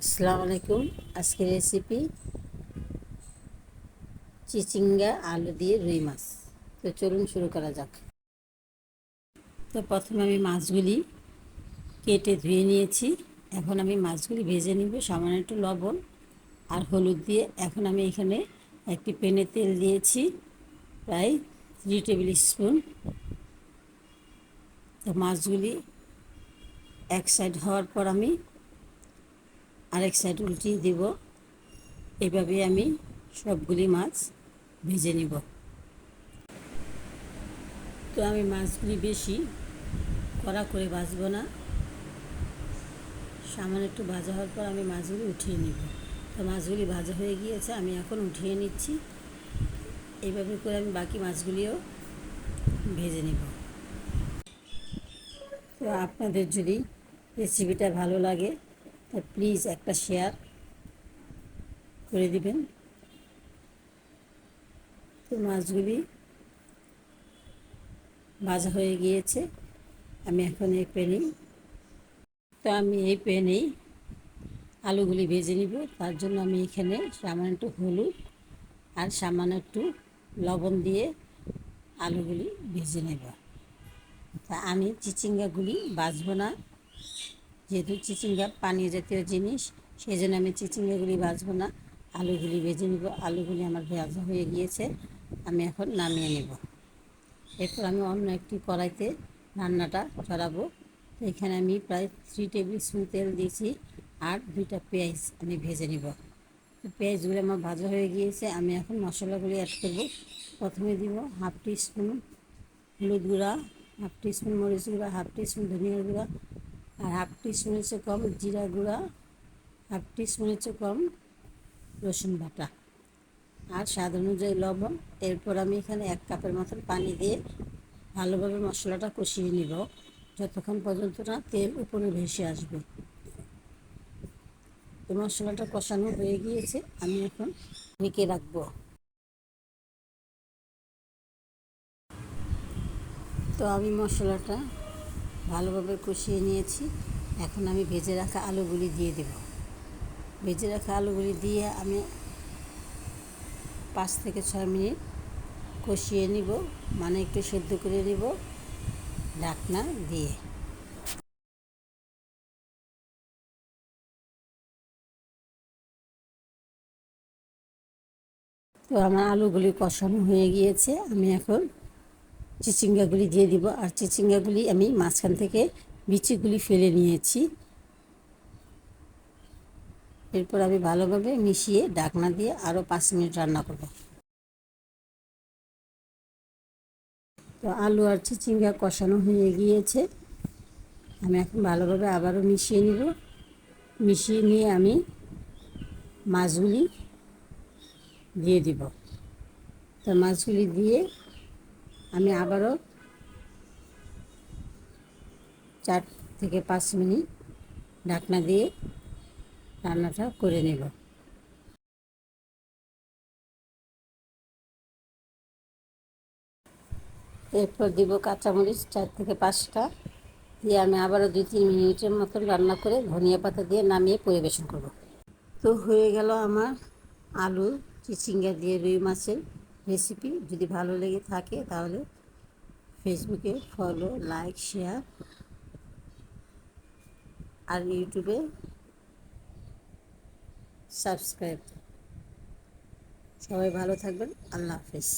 আসসালামু আলাইকুম। আজকের রেসিপি চিচিঙ্গা আলু দিয়ে রুই মাছ। তো চলুন শুরু করা যাক। তো প্রথমে আমি মাছগুলি কেটে ধুয়ে নিয়েছি। এখন আমি মাছগুলি ভেজে নিব, সামান্য একটু লবণ আর হলুদ দিয়ে। এখন আমি এখানে একটি পেনে তেল দিয়েছি, প্রায় থ্রি টেবিল স্পুন। তো মাছগুলি এক সাইড হওয়ার পর আমি আরেক সাইড উল্টিয়ে দেব। এভাবে আমি সবগুলি মাছ ভেজে নিব। তো আমি মাছগুলি বেশি কড়া করে ভাজবো না। সামান্য একটু ভাজা হওয়ার পর আমি মাছগুলি উঠিয়ে নিব। তো মাছগুলি ভাজা হয়ে গিয়েছে, আমি এখন উঠিয়ে নিচ্ছি। এইভাবে করে আমি বাকি মাছগুলিও ভেজে নিব। তো আপনাদের যদি রেসিপিটা ভালো লাগে তো প্লিজ একটা শেয়ার করে দিবেন। তো মাছগুলি ভাজা হয়ে গিয়েছে, আমি এখন এই প্যানেই। তো আমি এই প্যানেই আলুগুলি ভেজে নিব। তার জন্য আমি এখানে সামান্য একটু হলুদ আর সামান্য একটু লবণ দিয়ে আলুগুলি ভেজে নেব। তা আমি চিচিঙ্গাগুলি বাজবো না। যেহেতু চিচিঙ্গা পানীয় জাতীয় জিনিস সেই জন্য আমি চিচিঙ্গাগুলি বাজবো না। আলুগুলি ভেজে নিব। আলুগুলি আমার ভাজা হয়ে গিয়েছে। আমি এখন নামিয়ে নেব। এরপর আমি অন্য একটি কড়াইতে রান্নাটা চড়াবো তো এখানে আমি প্রায় থ্রি টেবিল স্পুন তেল দিয়েছি আর দুইটা পেঁয়াজ আমি ভেজে নিব। তো পেঁয়াজগুলি আমার ভাজা হয়ে গিয়েছে। আমি এখন মশলাগুলি অ্যাড করব। প্রথমে দিব হাফ টি স্পুন হলুদ গুঁড়া, হাফ টি স্পুন মরিচ গুঁড়া, হাফ টি স্পুন ধনিয়া গুঁড়া আর হাফ টিস্পুনের কম জিরা গুঁড়া, হাফ টিস্পুনের কম রসুন বাটা। আর স্বাদ অনুযায়ী লবণ। এরপর আমি এখানে এক কাপের মতন পানি দিয়ে ভালোভাবে মশলাটা কষিয়ে নিব। যতক্ষণ পর্যন্ত না তেল উপরে ভেসে আসবে। মশলাটা কষানো হয়ে গিয়েছে। আমি এখন ঢেকে রাখব। তো আমি মশলাটা ভালোভাবে কষিয়ে নিয়েছি। এখন আমি ভেজে রাখা আলুগুলি দিয়ে দেব। ভেজে রাখা আলুগুলি দিয়ে আমি পাঁচ থেকে ছয় মিনিট কষিয়ে নিব মানে একটু সেদ্ধ করে নিব ঢাকনা দিয়ে। তো আমার আলুগুলি কষানো হয়ে গিয়েছে। আমি এখন চিচিঙ্গাগুলি দিয়ে দিব। আর চিচিঙ্গাগুলি আমি মাঝখান থেকে বিচিগুলি ফেলে নিয়েছি। এরপর আমি ভালোভাবে মিশিয়ে ডাকনা দিয়ে আরও পাঁচ মিনিট রান্না করব। তো আলু আর চিচিঙ্গা কষানো হয়ে গিয়েছে। আমি এখন ভালোভাবে আবারও মিশিয়ে নিব। মিশিয়ে নিয়ে আমি মাছগুলি দিয়ে দিব। তো মাছগুলি দিয়ে আমি আবারও চার থেকে পাঁচ মিনিট ঢাকনা দিয়ে রান্নাটা করে নেব। এরপর দিব কাঁচামরিচ চার থেকে পাঁচটা। দিয়ে আমি আবারও দুই তিন মিনিটের মতন রান্না করে ধনিয়া পাতা দিয়ে নামিয়ে পরিবেশন করব। তো হয়ে গেল আমার আলু চিচিঙ্গা দিয়ে রুই মাছের রেসিপি যদি ভালো লেগে থাকে তাহলে ফেসবুকে ফলো লাইক শেয়ার আর ইউটিউবে সাবস্ক্রাইব সবাই ভালো থাকবেন। আল্লাহ হাফিজ।